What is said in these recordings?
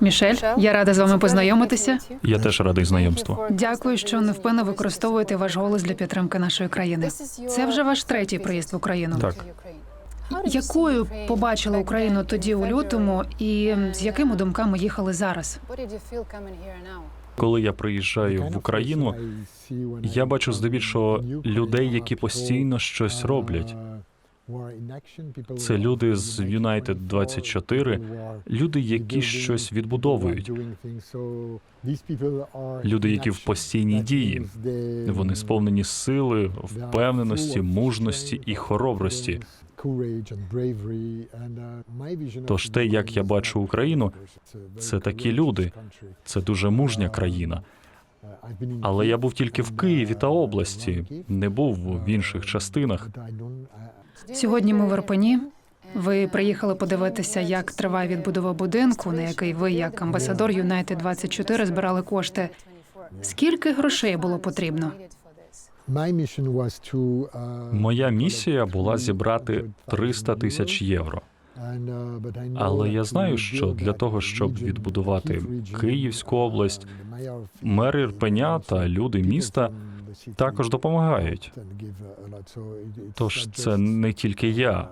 Мішель, я рада з вами познайомитися. Я теж радий знайомству. Дякую, що невпинно використовуєте ваш голос для підтримки нашої країни. Це вже ваш третій приїзд в Україну. Так. Якою побачили Україну тоді у лютому, і з якими думками їхали зараз? Коли я приїжджаю в Україну, я бачу здебільшого людей, які постійно щось роблять. Це люди з United 24, люди, які щось відбудовують, люди, які в постійній дії. Вони сповнені сили, впевненості, мужності і хоробрості. Тож те, як я бачу Україну, це такі люди. Це дуже мужня країна. Але я був тільки в Києві та області, не був в інших частинах. Сьогодні ми в Ірпені. Ви приїхали подивитися, як триває відбудова будинку, на який ви, як амбасадор Юнайтед 24 збирали кошти. Скільки грошей було потрібно? Моя місія була зібрати 300 тисяч євро. Але я знаю, що для того, щоб відбудувати Київську область, Мер Ірпеня та люди міста також допомагають. Тож це не тільки я,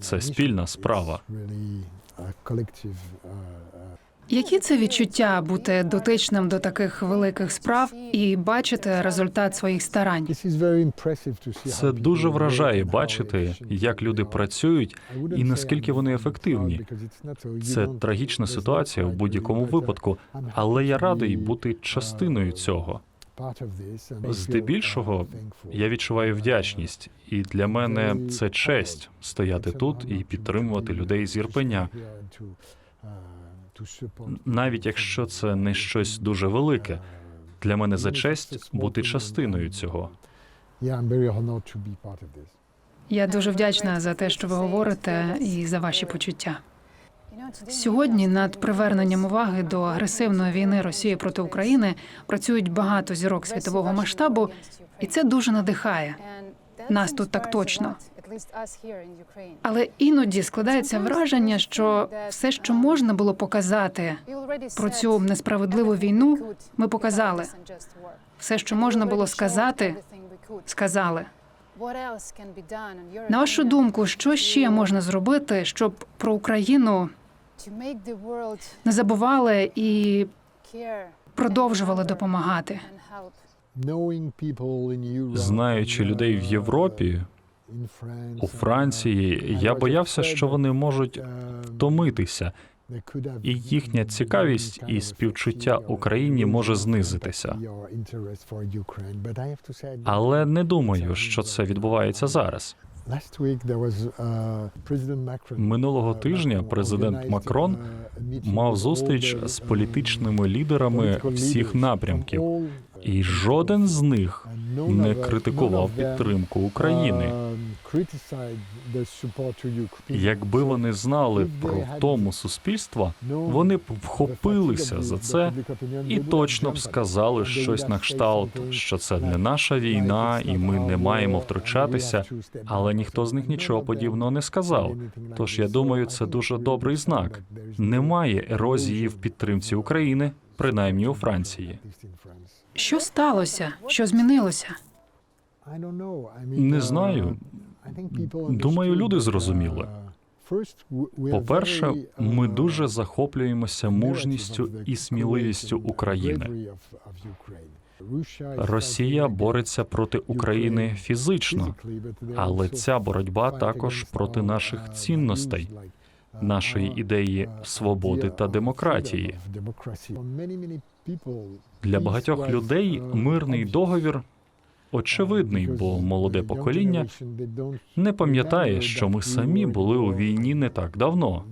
це спільна справа. Які це відчуття бути дотичним до таких великих справ і бачити результат своїх старань? Це дуже вражає бачити, як люди працюють і наскільки вони ефективні. Це трагічна ситуація в будь-якому випадку, але я радий бути частиною цього. Здебільшого я відчуваю вдячність, і для мене це честь стояти тут і підтримувати людей з Ірпеня, навіть якщо це не щось дуже велике. Для мене за честь бути частиною цього. Я дуже вдячна за те, що ви говорите, і за ваші почуття. Сьогодні над приверненням уваги до агресивної війни Росії проти України працюють багато зірок світового масштабу, і це дуже надихає. Нас тут так точно. Але іноді складається враження, що все, що можна було показати про цю несправедливу війну, ми показали. все, що можна було сказати, сказали. На вашу думку, що ще можна зробити, щоб про Україну не забували і продовжували допомагати? Знаючи людей в Європі, у Франції, я боявся, що вони можуть втомитися, і їхня цікавість і співчуття Україні може знизитися. Але не думаю, що це відбувається зараз. Минулого тижня президент Макрон мав зустріч з політичними лідерами всіх напрямків, і жоден з них не критикував підтримку України. Якби вони знали про втому суспільства, вони б вхопилися за це і точно б сказали щось на кшталт, що це не наша війна, і ми не маємо втручатися. Але ніхто з них нічого подібного не сказав. Тож я думаю, це дуже добрий знак. Немає ерозії в підтримці України, принаймні у Франції. Що сталося? Що змінилося? Не знаю. Думаю, люди зрозуміли. По-перше, ми дуже захоплюємося мужністю і сміливістю України. Росія бореться проти України фізично, але ця боротьба також проти наших цінностей, нашої ідеї свободи та демократії. Для багатьох людей мирний договір очевидний, бо молоде покоління не пам'ятає, що ми самі були у війні не так давно.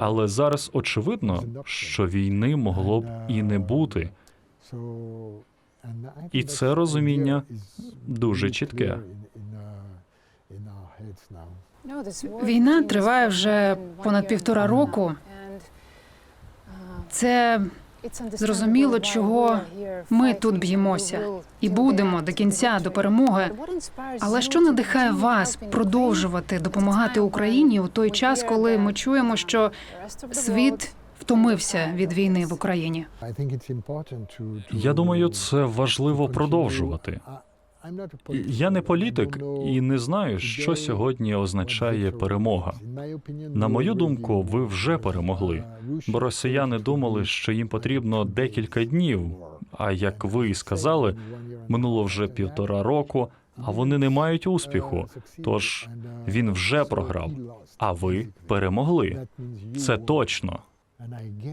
Але зараз очевидно, що війни могло б і не бути. І це розуміння дуже чітке. Війна триває вже понад півтора року. Це Зрозуміло, чого ми тут б'ємося і будемо до кінця до перемоги. Але що надихає вас продовжувати допомагати Україні у той час, коли ми чуємо, що світ втомився від війни в Україні? Я думаю, це важливо продовжувати. Я не політик і не знаю, що сьогодні означає перемога. На мою думку, ви вже перемогли, бо росіяни думали, що їм потрібно декілька днів. А як ви і сказали, минуло вже півтора року, а вони не мають успіху. Тож він вже програв. А ви перемогли. Це точно.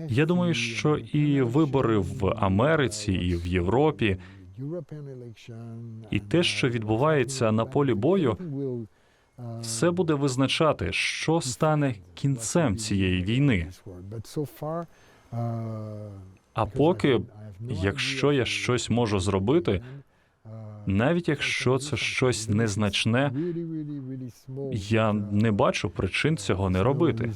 Я думаю, що і вибори в Америці, і в Європі, і те, що відбувається на полі бою, все буде визначати, що стане кінцем цієї війни. А поки, якщо я щось можу зробити, навіть якщо це щось незначне, я не бачу причин цього не робити.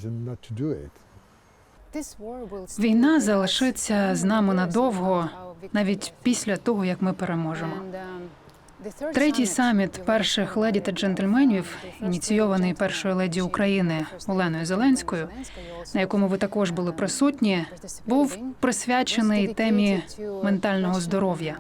Війна залишиться з нами надовго, навіть після того, як ми переможемо. Третій саміт перших леді та джентльменів, ініційований першою леді України Оленою Зеленською, на якому ви також були присутні, був присвячений темі ментального здоров'я.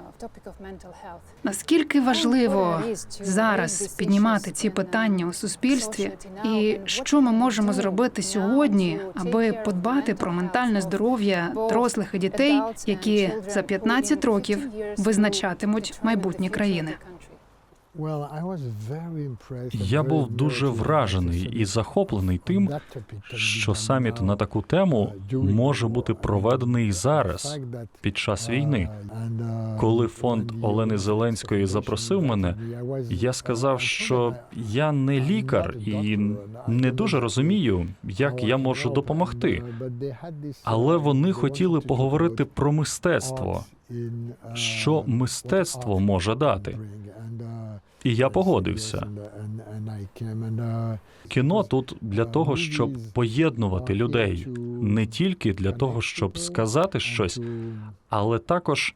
Наскільки важливо зараз піднімати ці питання у суспільстві, і що ми можемо зробити сьогодні, аби подбати про ментальне здоров'я дорослих і дітей, які за 15 років визначатимуть майбутнє країни? Я був дуже вражений і захоплений тим, що саміт на таку тему може бути проведений зараз, під час війни. Коли фонд Олени Зеленської запросив мене, я сказав, що я не лікар і не дуже розумію, як я можу допомогти. Але вони хотіли поговорити про мистецтво, що мистецтво може дати. І я погодився. Кіно тут для того, щоб поєднувати людей, не тільки для того, щоб сказати щось, але також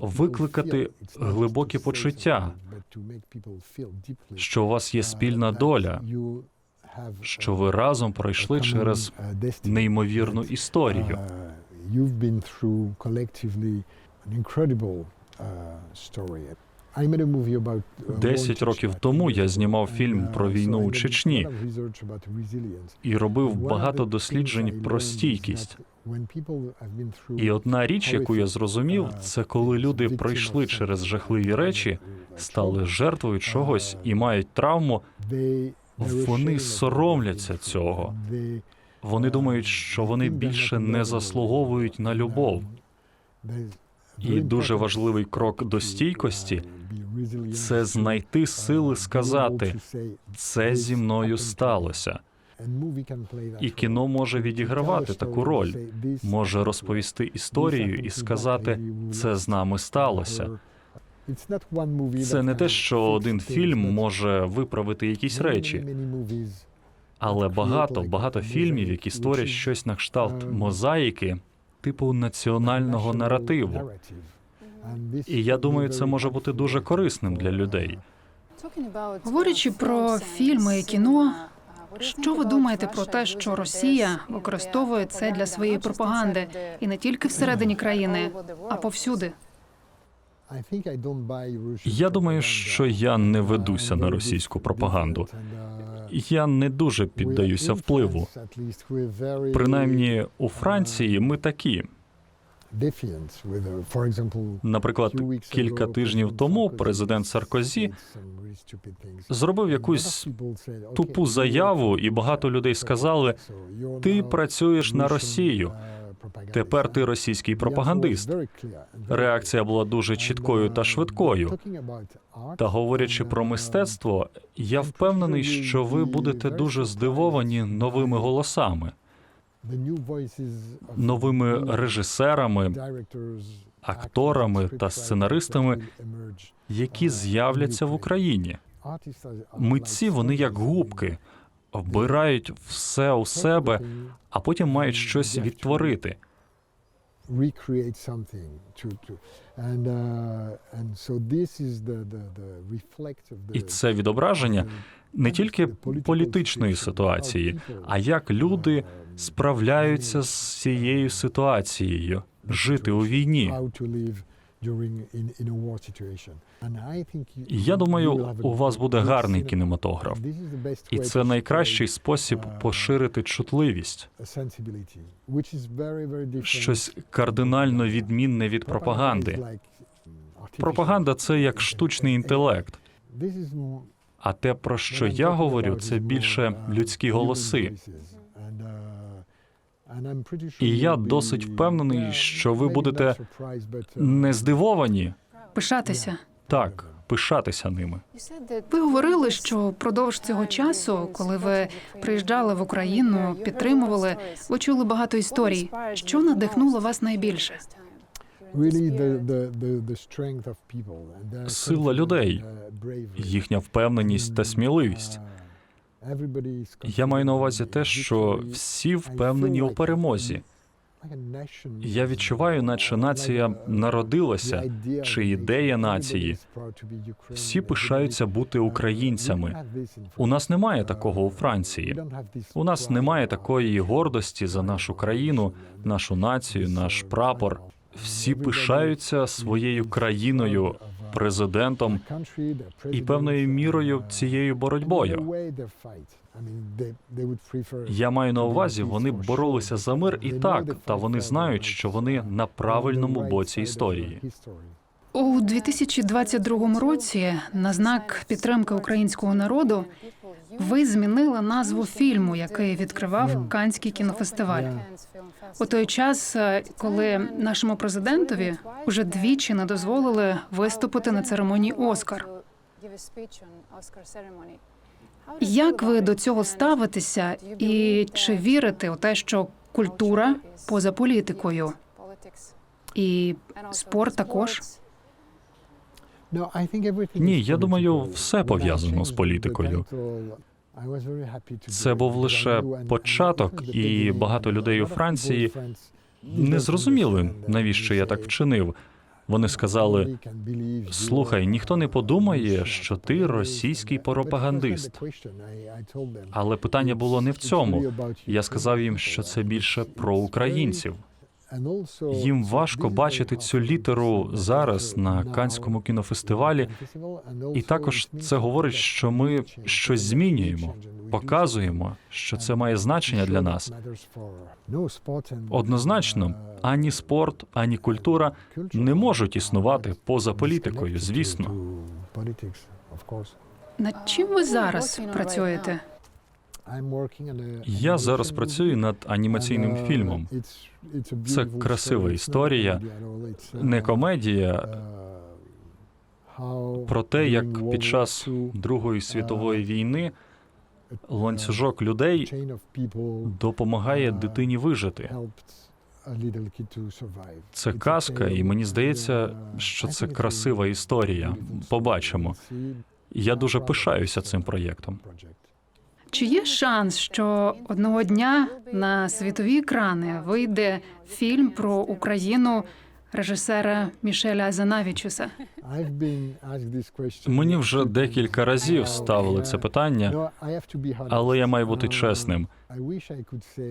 викликати глибокі почуття, що у вас є спільна доля, що ви разом пройшли через неймовірну історію. You've been through collectively an incredible uh, story. I made a movie about uh, років тому я знімав фільм uh, про війну у Чечні і робив багато досліджень про стійкість. І одна річ, яку я зрозумів, uh, це коли люди пройшли через жахливі речі, стали жертвою чогось і мають травму. Вони соромляться цього. Вони думають, що вони більше не заслуговують на любов. І дуже важливий крок до стійкості це знайти сили сказати це зі мною сталося. І кіно може відігравати таку роль, може розповісти історію і сказати це з нами сталося. Це не те, що один фільм може виправити якісь речі, але багато багато фільмів, які створять щось на кшталт мозаїки, типу національного наративу. І я думаю, це може бути дуже корисним для людей. Говорячи про фільми і кіно, що ви думаєте про те, що Росія використовує це для своєї пропаганди і не тільки всередині країни, а повсюди? Я думаю, що я не ведуся на російську пропаганду. Я не дуже піддаюся впливу. Принаймні у Франції ми такі. Наприклад, кілька тижнів тому президент Саркозі зробив якусь тупу заяву, і багато людей сказали: ти працюєш на Росію. Тепер ти російський пропагандист. Реакція була дуже чіткою та швидкою. Та говорячи про мистецтво, я впевнений, що ви будете дуже здивовані новими голосами, новими режисерами, акторами та сценаристами, які з'являться в Україні. Митці вони як губки, вбирають все у себе, а потім мають щось відтворити. uh, І це відображення не тільки політичної ситуації, а як люди справляються з цією ситуацією, жити у війні. Я думаю, у вас буде гарний кінематограф, і це найкращий спосіб uh, поширити чутливість, щось кардинально відмінне від пропаганди. mm. Пропаганда це як штучний інтелект. А те, про що я говорю, це більше uh, людські голоси. І я досить впевнений, що ви будете uh, Не здивовані, Пишатися. так, пишатися ними. Ви говорили, що впродовж цього часу, коли ви приїжджали в Україну, підтримували, ви чули багато історій. Що надихнуло вас найбільше? Сила людей, uh. Їхня впевненість та сміливість. Uh, Я маю на увазі те, що всі впевнені у перемозі. Я відчуваю, наче uh, нація uh, народилася, чи ідея нації. Всі пишаються бути uh, українцями. У нас немає Uh, такого у Франції. don't У нас немає такої гордості за нашу країну, нашу націю, наш uh, прапор. Всі пишаються своєю країною, uh, президентом і певною мірою цією боротьбою. Я маю на увазі, вони боролися за мир і так, та вони знають, що вони на правильному боці історії. У 2022 році на знак підтримки українського народу ви змінили назву фільму, який відкривав Канський кінофестиваль. У той час, е, коли нашому президентові уже двічі не дозволили виступити на церемонії Оскар. Як ви до цього ставитеся, і чи вірите у те, що культура поза політикою і спорт також? Ні, я думаю, все пов'язано з політикою. Це був лише початок, і багато людей у Франції не зрозуміли, навіщо я так вчинив. Вони сказали: слухай, ніхто не подумає, що ти російський пропагандист. Але питання було не в цьому. Я сказав їм, що це більше про українців. Їм важко бачити цю літеру зараз на Канському кінофестивалі, і також це говорить, що ми щось змінюємо, показуємо, що це має значення для нас. Однозначно, ані спорт, ані культура не можуть існувати поза політикою, звісно. Над чим ви зараз працюєте? Я зараз працюю над анімаційним фільмом. Це красива історія, Не комедія про те, як під час Другої світової війни ланцюжок людей допомагає дитині вижити. Це казка, і мені здається, що це красива історія. Побачимо. Я дуже пишаюся цим проєктом. Чи є шанс, що одного дня на світові екрани вийде фільм про Україну режисера Мішеля Азанавічуса? Мені вже декілька разів ставили це питання, але я маю бути чесним.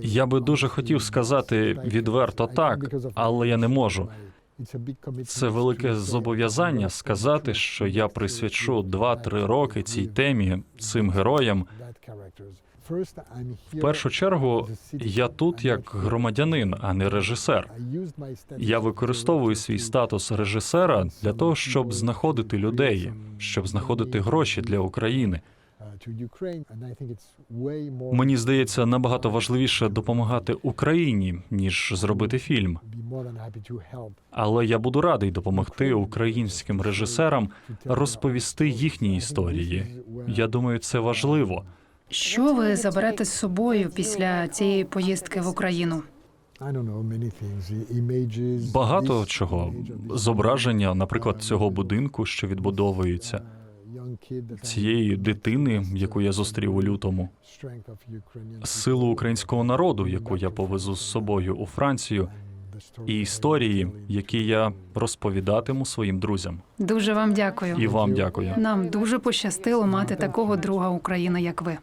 Я би дуже хотів сказати відверто так, але я не можу. Це велике зобов'язання сказати, що я присвячу 2-3 роки цій темі, цим героям. В першу чергу, я тут як громадянин, а не режисер. Я використовую свій статус режисера для того, щоб знаходити людей, щоб знаходити гроші для України. Мені здається, набагато важливіше допомагати Україні ніж зробити фільм. Але я буду радий допомогти українським режисерам розповісти їхні історії. Я думаю, це важливо. Що ви заберете з собою після цієї поїздки в Україну? Багато чого зображення, наприклад, цього будинку, що відбудовується, цієї дитини, яку я зустрів у лютому, силу українського народу, яку я повезу з собою у Францію, і історії, які я розповідатиму своїм друзям. Дуже вам дякую. І вам дякую. Нам дуже пощастило мати такого друга України, як ви.